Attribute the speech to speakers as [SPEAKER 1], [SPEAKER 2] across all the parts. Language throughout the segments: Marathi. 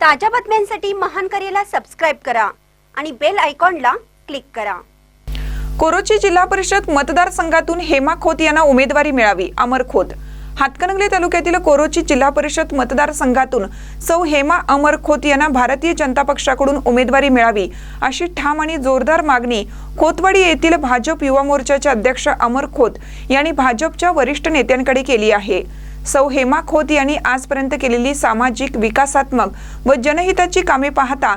[SPEAKER 1] ताज्या बातम्यांसाठी महान करेला सबस्क्राईब करा आणि बेल आयकॉनला क्लिक करा.
[SPEAKER 2] कोरोची जिल्हा परिषद मतदारसंघातून हेमा खोत यांना उमेदवारी मिळावी अमर खोत. हातकणंगले तालुक्यातील कोरोची जिल्हा परिषद मतदारसंघातून सौ हेमा अमर खोत यांना भारतीय जनता पक्षाकडून उमेदवारी मिळावी अशी ठाम आणि जोरदार मागणी खोतवाडी येथील भाजप युवा मोर्चाचे अध्यक्ष अमर खोत यांनी भाजपच्या वरिष्ठ नेत्यांकडे केली आहे. सौ हेमा खोत यांनी आजपर्यंत केलेली सामाजिक विकासात्मक व जनहिताची कामे पाहता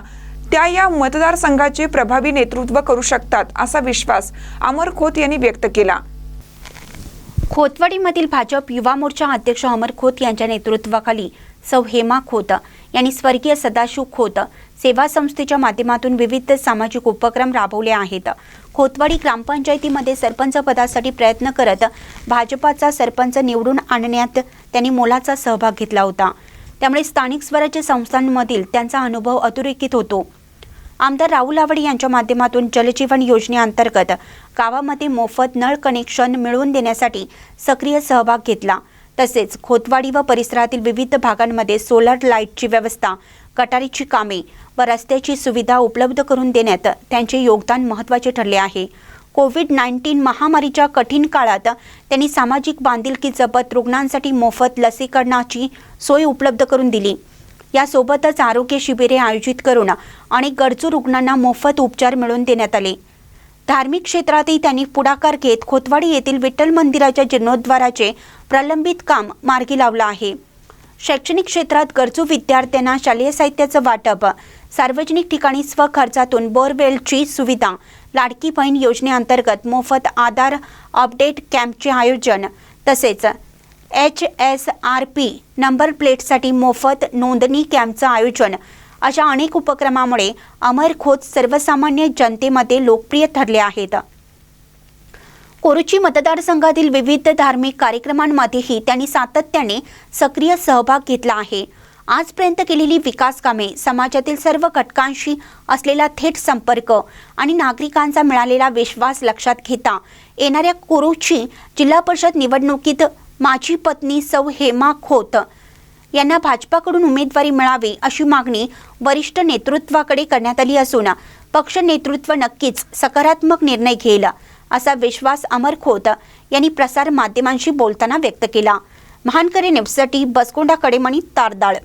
[SPEAKER 2] त्या या मतदारसंघाचे प्रभावी नेतृत्व करू शकतात असा विश्वास अमर खोत यांनी व्यक्त केला.
[SPEAKER 1] खोतवाडीमधील भाजप युवा मोर्चा अध्यक्ष अमर खोत यांच्या नेतृत्वाखाली सौ हेमा खोत यांनी स्वर्गीय सदाशिव खोत सेवा संस्थेच्या माध्यमातून विविध सामाजिक उपक्रम राबवले आहेत. खोतवाडी ग्रामपंचायतीमध्ये सरपंच पदासाठी प्रयत्न करत भाजपाचा सरपंच निवडून आणण्यात त्यांनी मोलाचा सहभाग घेतला होता. त्यामुळे स्थानिक स्वराज्य संस्थांमधील त्यांचा अनुभव अधोरेखित होतो. आमदार राहुल आवडी यांच्या माध्यमातून जलजीवन योजनेअंतर्गत गावामध्ये मोफत नळ कनेक्शन मिळवून देण्यासाठी सक्रिय सहभाग घेतला. तसेच खोतवाडी व परिसरातील विविध भागांमध्ये सोलर लाईटची व्यवस्था गटारीची कामे व रस्त्याची सुविधा उपलब्ध करून देण्यात त्यांचे योगदान महत्त्वाचे ठरले आहे. कोविड नाईन्टीन महामारीच्या कठीण काळात त्यांनी सामाजिक बांधिलकी जपत रुग्णांसाठी मोफत लसीकरणाची सोय उपलब्ध करून दिली. यासोबतच आरोग्य शिबिरे आयोजित करून अनेक गरजू रुग्णांना मोफत उपचार मिळवून देण्यात आले. धार्मिक क्षेत्रातही त्यांनी पुढाकार घेत खोतवाडी येथील विठ्ठल मंदिराच्या जीर्णोद्वाराचे प्रलंबित काम मार्गी लावलं आहे. शैक्षणिक क्षेत्रात गरजू विद्यार्थ्यांना शालेय साहित्याचं वाटप सार्वजनिक ठिकाणी स्वखर्चातून बोरवेलची सुविधा लाडकी बहीण योजनेअंतर्गत मोफत आधार अपडेट कॅम्पचे आयोजन तसेच H S R P number प्लेटसाठी मोफत नोंदणी कॅम्पचं आयोजन. अशा अनेक उपक्रमामुळे अमर खोत सर्वसामान्य जनतेमध्ये लोकप्रिय ठरले आहेत. कोरुची मतदारसंघातील विविध धार्मिक कार्यक्रमांमध्येही त्यांनी सातत्याने सक्रिय सहभाग घेतला आहे. आजपर्यंत केलेली विकास कामे समाजातील सर्व घटकांशी असलेला थेट संपर्क आणि नागरिकांचा मिळालेला विश्वास लक्षात घेता येणाऱ्या कोरुची जिल्हा परिषद निवडणुकीत माझी पत्नी सौ हेमा खोत यांना भाजपाकडून उमेदवारी मिळावी अशी मागणी वरिष्ठ नेतृत्वाकडे करण्यात आली असून पक्ष नेतृत्व नक्कीच सकारात्मक निर्णय घेईल असा विश्वास अमर खोत यांनी प्रसार माध्यमांशी बोलताना व्यक्त केला. महानकरे न्यूजसाठी बसकोंडा कडेमणी तारदाळ.